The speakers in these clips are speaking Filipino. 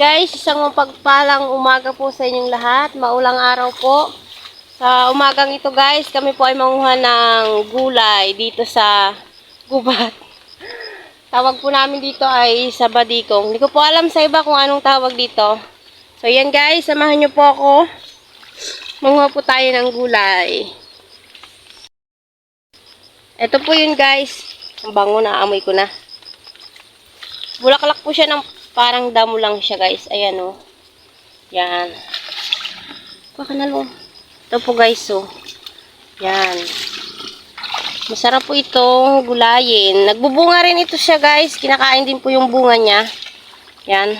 Guys, isang pagpalang umaga po sa inyong lahat. Maulang araw po. Sa umagang ito guys, kami po ay manguha ng gulay dito sa gubat. Tawag po namin dito ay sa badikong. Hindi ko po alam sa iba kung anong tawag dito. So yan guys, samahan niyo po ako. Manguha po tayo ng gulay. Ito po yun guys. Ang bango na, amoy ko na. Bulaklak po siya ng parang damo lang siya guys. Ayan o. Oh. Yan. Baka na lo. Ito po guys o. Oh. Yan. Masarap po itong gulayin. Nagbubunga rin ito siya guys. Kinakain din po yung bunga niya. Yan.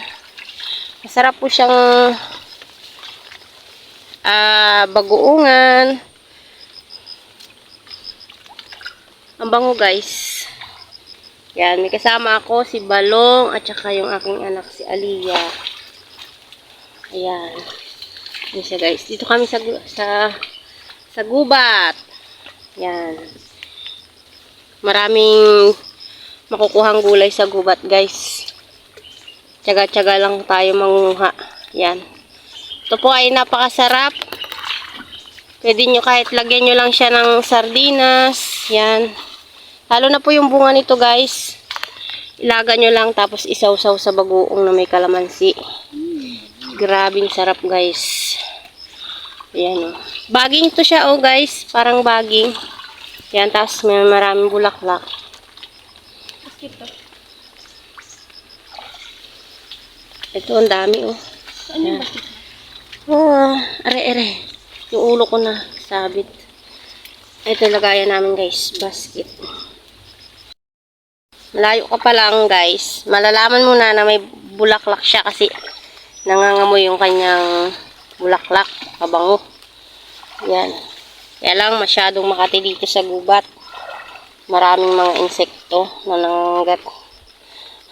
Masarap po siyang ah bagoongan. Ang bango guys. Yan, may kasama ako si Balong at saka yung aking anak si Aliyah. Ayan. Yan siya guys. Dito kami sa sa sa gubat. Yan. Maraming makukuhang gulay sa gubat guys. Tsaga-tsaga lang tayo manguha. Yan. Ito po ay napakasarap. Pwede nyo kahit lagyan nyo lang siya ng sardinas. Yan. Lalo na po yung bunga nito guys. Ilaga nyo lang tapos isawsaw sa bagoong na may kalamansi. Grabing sarap guys. Ayan o. Baging to siya oh guys. Parang baging. Yan tapos may maraming bulaklak. Ito ang dami oh. Ayan. Oh, are are. Yung ulo ko na sabit. Ito lagayan namin guys, basket. Malayo ka pa lang guys. Malalaman mo na na may bulaklak siya kasi nangangamoy yung kanyang bulaklak. Kabango. Yan. Kaya lang masyadong makati dito sa gubat. Maraming mga insekto na nangangagat.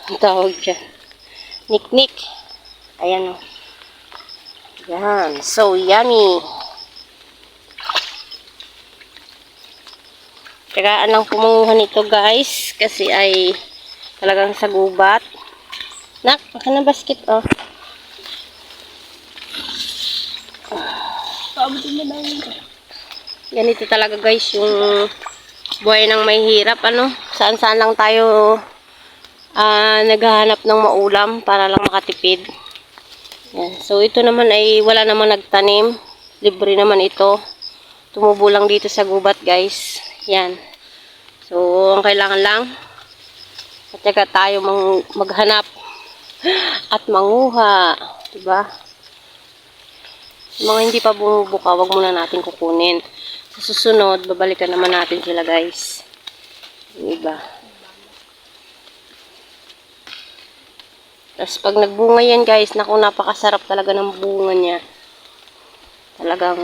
Ang tawag dyan. Niknik. Ayan o. Yan. So yummy. Tagaan lang pumunguhan nito guys. Kasi ay talagang sa gubat. Nak, baka na basket oh. Yun. Ganito talaga guys yung buhay ng may hirap. Ano? Saan saan lang tayo ah, naghahanap ng maulam para lang makatipid. Yan. So ito naman ay wala namang nagtanim. Libre naman ito. Tumubo lang dito sa gubat guys. Yan. So ang kailangan lang at saka tayo mang, maghanap at manguha. Diba? Yung mga hindi pa bumubuka, wag muna natin kukunin. Sa susunod, babalikan naman natin sila guys. Yung iba. Tapos pag nagbunga yan guys, naku napakasarap talaga ng bunga niya. Talagang,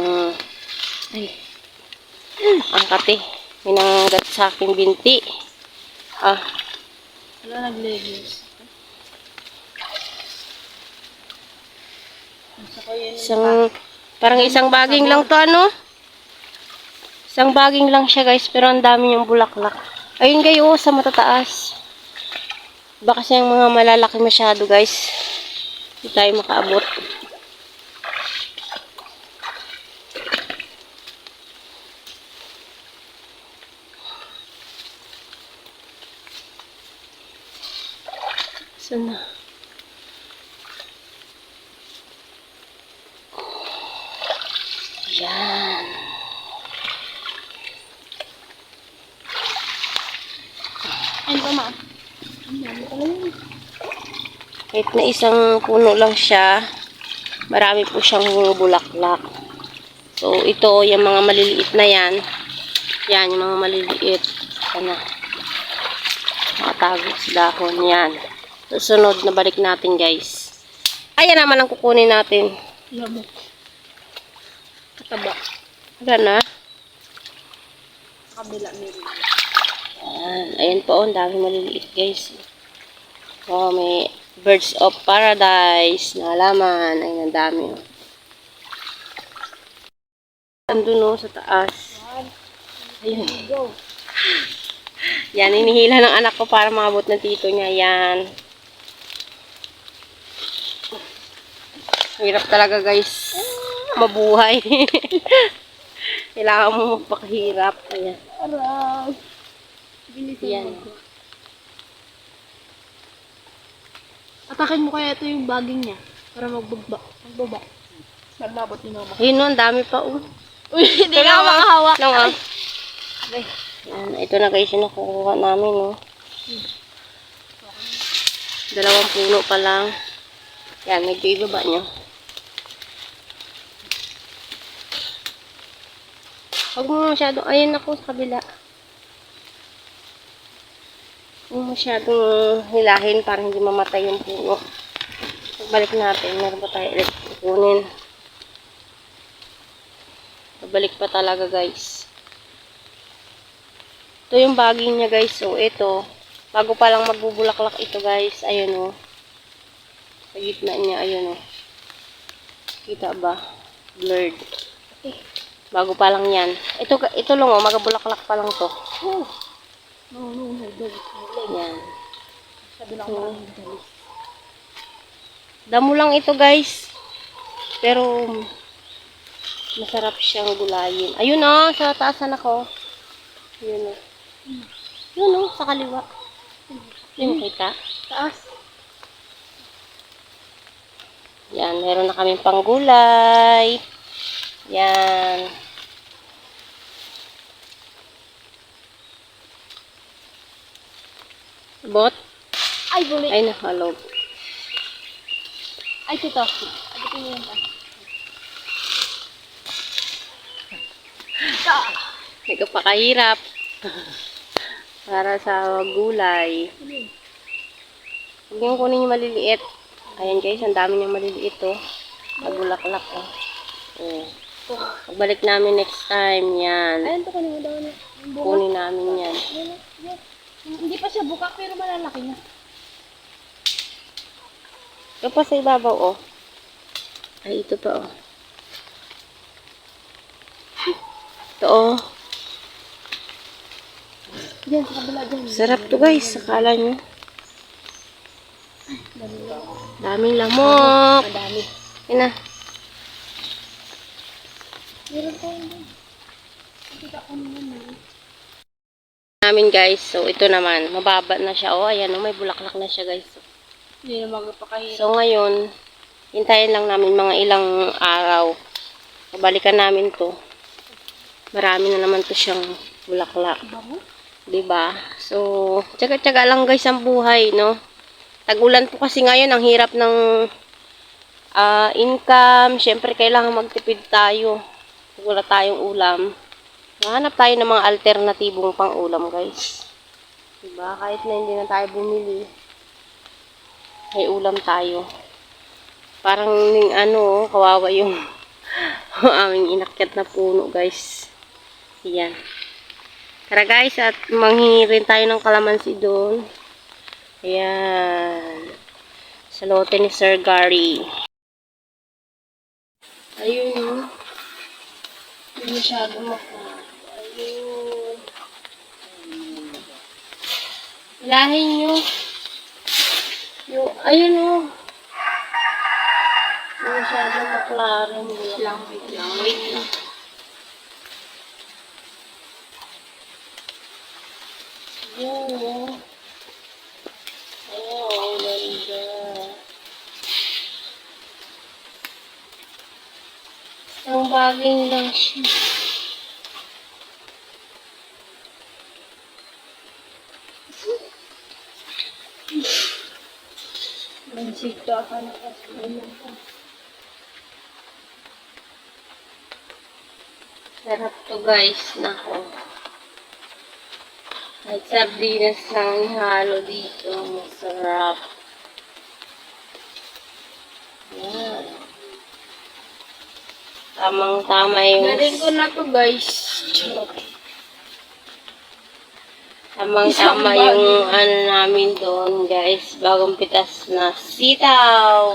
ay, ang kati. Minanggat sa aking binti. Ah, Wala yun. isang, parang isang baging lang to ano? Isang baging lang siya guys, pero ang dami niyang bulaklak. Ayun kayo, sa matataas. Baka kasi yung mga malalaki masyado guys. Hindi tayo makaabot. Saan na? Yan. Ayun pa ma. Ang dami pala yun. Kahit na isang puno lang siya, marami po siyang bulaklak. So, ito, yung mga maliliit na yan, yan, yung mga maliliit, ano, makatago sa dahon, yan. Susunod na balik natin, guys. Ayan naman ang kukunin natin. Labo. Kataba. Wala na. Kabila meron. Ayan, ayan po, ang dami maliliit, guys. Oh, may birds of paradise na halaman. Ayun, ang dami. Oh. Andun oh, sa taas. Ayun. Yan, inihila ng anak ko para maabot ng tito niya. Yan. Hirap talaga guys. Mabuhay. Kailangan mo magpakahirap. Ayan. Aray. Yan. mo. Atakin mo kaya ito yung baging niya. Para magbaba. Magbaba. Malabot ni mama. Ayun no, ang dami pa oh. Uy, hindi ka makahawak. Lang ah. Yan, ito na guys yung nakukuha namin oh. Dalawang puno pa lang. Yan, medyo ibaba nyo. Huwag mo masyado, ayun ako sa kabila. Huwag mo masyadong hilahin para hindi mamatay yung puno. Pagbalik natin, meron pa tayo ulit kukunin. Pabalik pa talaga guys. Ito yung baging niya guys. So ito, bago pa lang magbubulaklak ito guys. Ayun oh. Sa gitna niya, ayun oh. Kita ba? Blurred. Bago pa lang yan. Ito, ito lang oh, magabulaklak pa lang to. Oh. No, no, no. Dali. Yan. Sabi lang. Dali. Damo lang ito guys. Pero masarap siyang gulayin. Ayun oh, sa taasan ako. Ayun oh. Yun oh, sa kaliwa. Mo kita? Taas. Yan, meron na kaming panggulay. Yan. Bot? Ay, buli. Ay, nakalog. Ay, tito. Agitin mo yan. Ah. Nagpakahirap. Para sa gulay. Huwag niyong kunin yung maliliit. Ayan guys, ang dami niyang maliliit oh. Nagulaklak oh. Oh. Pagbalik namin next time, yan. Ayun, to kunin mo daw. Kunin namin yan. Yan, yan. Hindi pa siya bukak, pero malalaki na. Ito pa sa ibabaw oh. Ay, ito pa oh. Ito oh. Diyan, sa kabila dyan. Sarap to guys, akala nyo. Daming lamok. Madami. Yan na. Meron pa yun. Kita ko naman eh. Namin guys, so ito naman, mababa na siya. Oh, ayan oh, may bulaklak na siya guys. Hindi na magpakahirap. So ngayon, hintayin lang namin mga ilang araw. Pabalikan namin to. Marami na naman to siyang bulaklak. Bango? 'di ba? So, tsaga-tsaga lang guys ang buhay, no? Tagulan po kasi ngayon, ang hirap ng ah, income. Siyempre, kailangan magtipid tayo. Wala tayong ulam. Hanap tayo ng mga alternatibong pang ulam, guys. 'Di ba? Kahit na hindi na tayo bumili, may ulam tayo. Parang ning ano, kawawa yung aming inakyat na puno, guys. Yan. Tara guys, at manghingi rin tayo ng kalamansi doon. Ayan. Sa ni Sir Gary. Ayun yun. Hindi masyado makuha. Ilahin nyo. Yung, ayun o. Hindi masyado maklarin. Wait lang, wait lang, wait lang. Yun o. Oh, ang ganda. Ang baging lang siya. Nagsita ka na kasi. Sarap to guys. Nako. At sardinas lang ihalo dito. Masarap. Yan. Tamang-tama yung... Galing ko na to guys. Tamang-tama yung ano namin doon, guys. Bagong pitas na sitaw.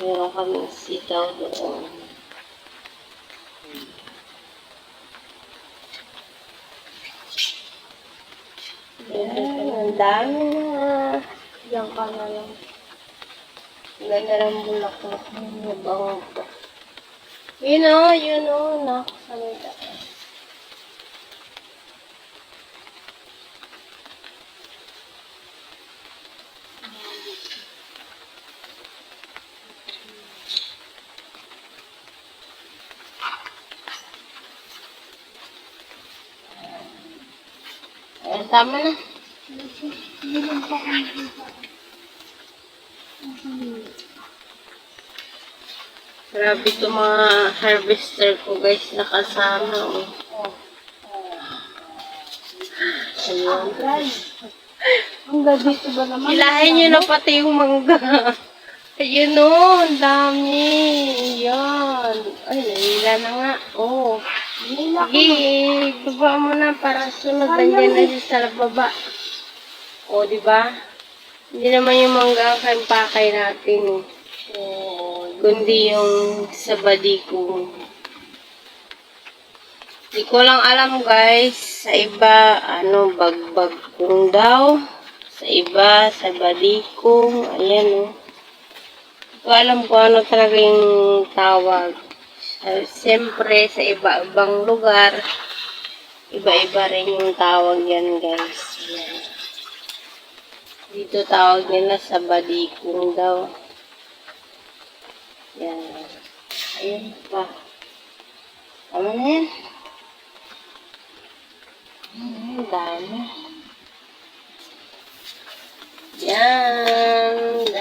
Meron kami sitaw doon. Ayan, ang dami na. Yan ka na lang. Ganda ng bulaklak. Mabango pa. Yun o, yun o. Nakasalita. Ayan, tama na. Grabe ito mga harvester ko guys, nakasama. Oh. Ayun. Hanggang dito ba naman? Hilahin nyo na pati yung mangga. Ayun o, ang dami. Yan. Ay, nahila na nga. Oh. Sige, baba mo na para sunod. Nandiyan na siya sa baba. O, di ba? Hindi naman yung mangga ang kampakay natin. Oh, kundi yung sa body ko. Di ko lang alam guys. Sa iba, ano, bagbag kong daw. Sa iba, sa body ko. Ayan o. Oh. Di ko alam kung ano talaga yung tawag. Uh, Siyempre, sa iba-ibang lugar, iba-iba rin yung tawag yan guys. Ayan. Dito tawag nila sa badikong daw. Yan. Ayun pa. Tama na yan. Hmm, dami. Yan.